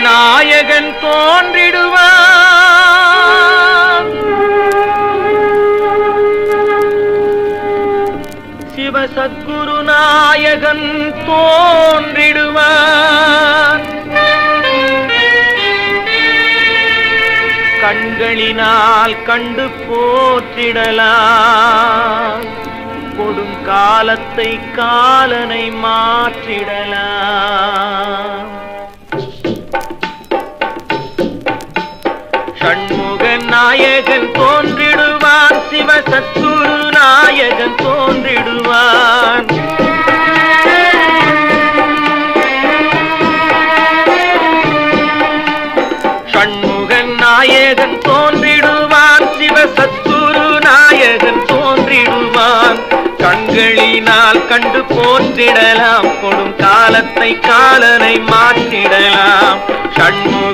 நாயகன் தோன்றிடுவான். சிவசத்குரு நாயகன் தோன்றிடுவான். கண்களினால் கண்டு போற்றிடலாம். கொடும் காலத்தை காலனை மாற்றிடலாம். சண்முகன் நாயகன் தோன்றிடுவான். சிவ சத்குரு நாயகன் தோன்றிடுவான். சண்முகன் நாயகன் தோன்றிடுவான். சிவ சத்குரு நாயகன் தோன்றிடுவான். கண்களினால் கண்டு போற்றிடலாம். கொடும் காலத்தை காலனை மாற்றிடலாம். சண்முகன்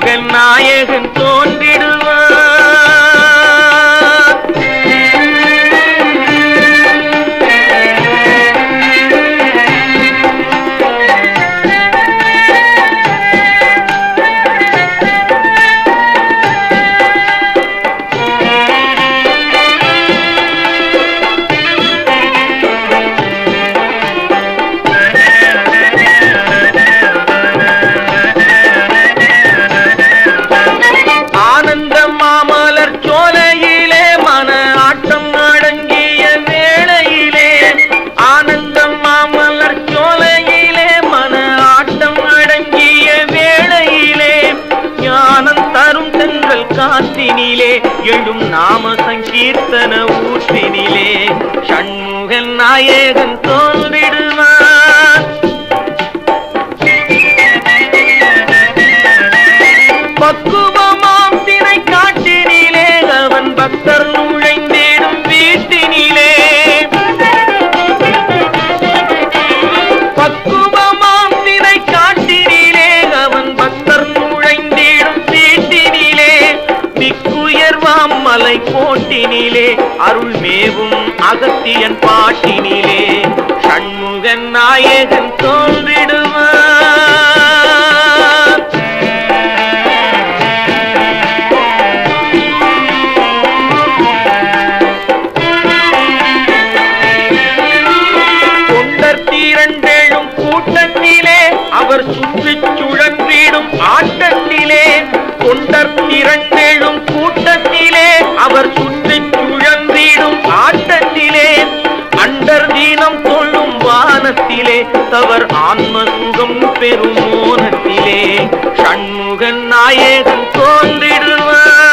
நாயகன் தோன்றிடுவான். நாம சங்கீர்த்தன ஊற்றினிலே ஷண்முகன் நாயகன் தோல் திக்குயர்வாம் கோட்டினிலே அருள் மேவும் அகத்தியன் பாட்டினிலே. சண்முகன் நாயகன் தோன்றிடுவான் தொண்டர் தீரண்டேழும் கூட்டத்திலே அவர் சுற்றி வானத்திலே தவர் ஆன்ம சுகம் பெறும் மோனத்திலே ஷண்முகன் நாயகன் தோன்றிடுவார்.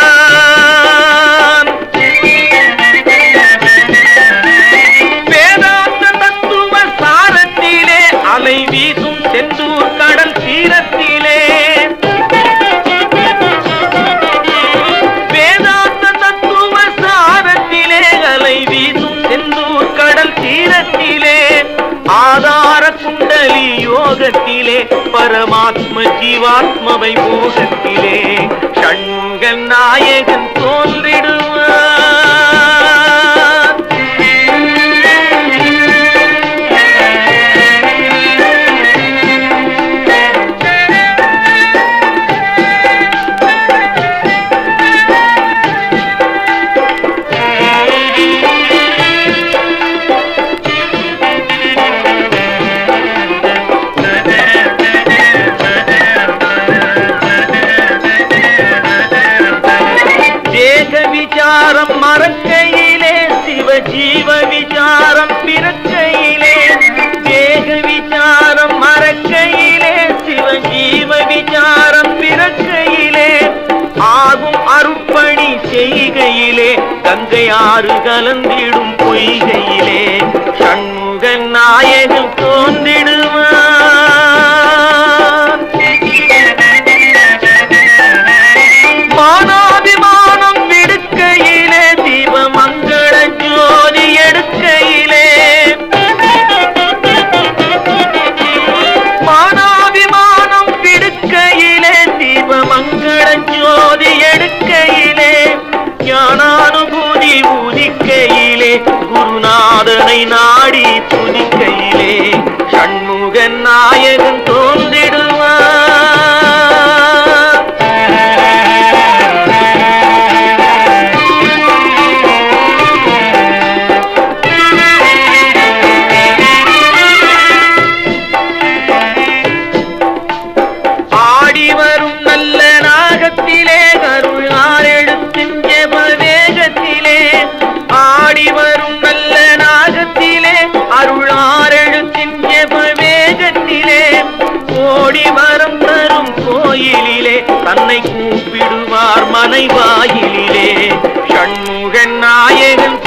யோகத்திலே பரமாத்ம ஜீவாத்மவை மோகத்திலே. சண்முகன் நாயகன் ஜீவ விசாரம் பிறக்கையிலே தேக விசாரம் மறக்கையிலே சிவ ஜீவ விசாரம் பிறக்கையிலே ஆகும் அருப்பணி செய்கையிலே கங்கை கலந்திடும் பொய்கையிலே. சண்முக நாயகம் தோன்றிடுவான் கோயிலிலே தன்னை கூப்பிடுவார் மனை வாயிலிலே சண்முகன் நாயகன்